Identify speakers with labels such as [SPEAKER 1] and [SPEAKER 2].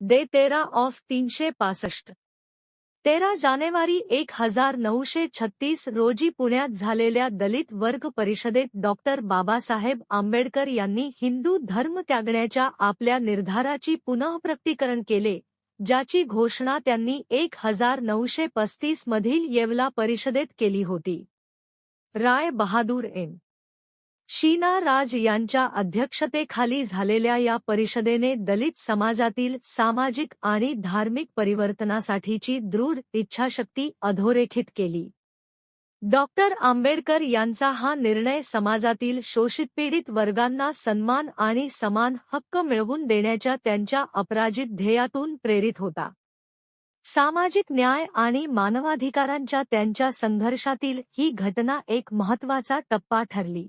[SPEAKER 1] Day तेरा of तीनशे पासष्ट. तेरा जानेवारी एक हजार नऊशे छत्तीस रोजी पुण्यात झालेल्या दलित वर्ग परिषदेत डॉक्टर बाबासाहेब आंबेडकर यांनी हिंदू धर्म त्यागण्याच्या आपल्या निर्धाराची पुनःप्रकटीकरण केले ज्याची घोषणा त्यांनी एक हजार नऊशे पस्तीस मधील येवला परिषदेत केली होती. राय बहादूर एन. शीना राज यांच्या अध्यक्षतेखाली झालेल्या या परिषदेने दलित समाजातील सामाजिक आणि धार्मिक परिवर्तनासाठीची दृढ इच्छाशक्ती अधोरेखित केली. डॉक्टर आंबेडकर यांचा हा निर्णय समाजातील शोषित पीडित वर्गांना सन्मान आणि समान हक्क मिळवून देण्याच्या त्यांच्या अपराजित ध्येयातून प्रेरित होता. सामाजिक न्याय आणि मानवाधिकारांच्या त्यांच्या संघर्षातील ही घटना एक महत्त्वाचा टप्पा ठरली.